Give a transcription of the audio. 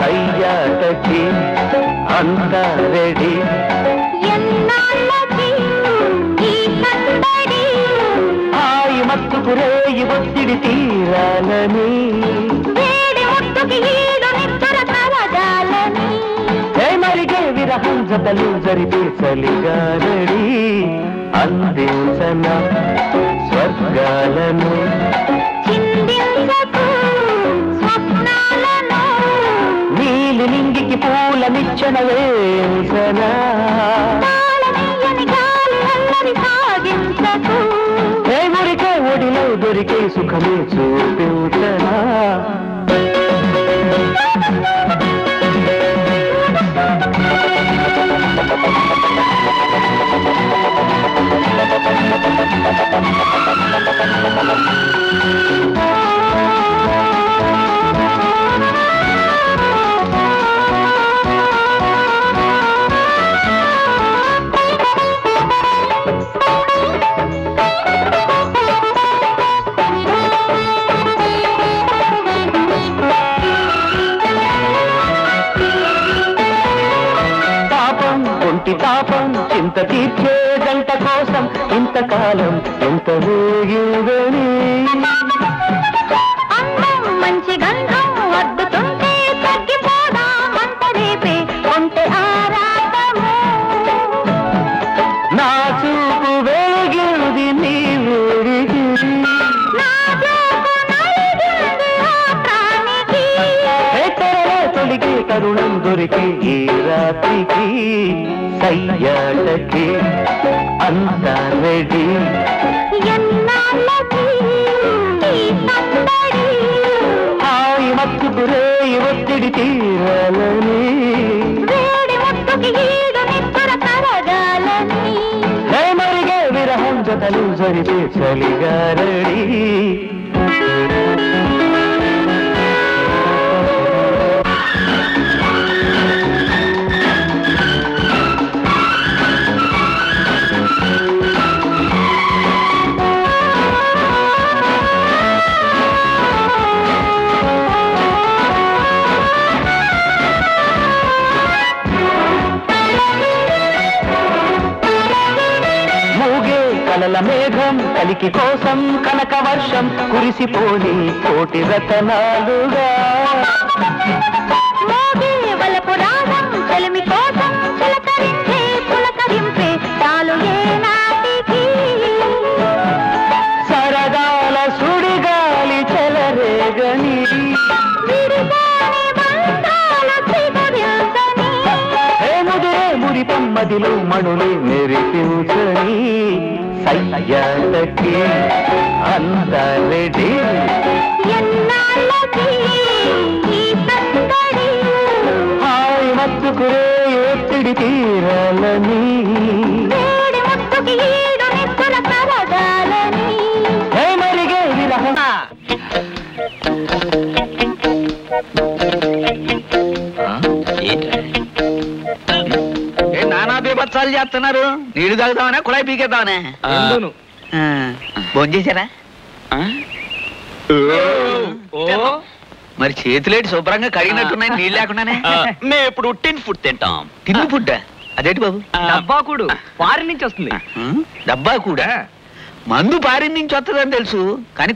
கையாட்டி அந்த ரெடி ஆய் ಮತ್ತು ಕುರೇ ಒತ್ತಿಡಿ ತೀರಲ ನೀ మరిగే విరహం జతలు జరిపే చలిగారడి అందించన స్వర్గాలను. నీలి నింగికి పూల నిచ్చెన వేసనా ఏ ఒడిలో దొరికే సుఖమే చూపించనా. ఒంటి తాపం చింత తీర్చే గంట కోసం ఇంతకాలం ఎంత వేగిందని మంచి గంధం వద్దుతుంటే రేపే కొంటే ఆరాటము? నా చూపు నీ తొలికి తరుణం దొరికి. ఈ రాత్రికి సయ్యాటకి అంతా రెడీ. హాయి మత్తుకు రేయి ఒత్తిడి తీరాలని. విరహం జతలు జరిపే చలిగారడి కలల మేఘం కలికి కోసం కనక వర్షం కురిసిపోని కోటి రతనాలుగా. సరదాల సుడిగాలి చెలరేగని. మణులే మెరిపించని. సయ్యాటకి అంత రెడీ ఎన్నాళ్ళకి ఈ సందడి హాయి మత్తుకురే ఒత్తిడి బీభత్సాలు చేస్తున్నారు. నీళ్ళు తాగుతామనే కుళాయి పీకేద్దామనే? భోజనం చేశారా ఓ. మరి చేతులేటి శుభ్రంగా కడిగినట్టున్నాయి నీళ్ళు లేకుండానే మేము ఇప్పుడు టిన్ ఫుడ్ తింటాం. తిండి ఫుడ్ అదేంటి బాబు? డబ్బాకుడు ఫారిన్ నుంచి వస్తుంది. డబ్బా కూడా? మందు పారి నుంచి వస్తుందని తెలుసు కానీ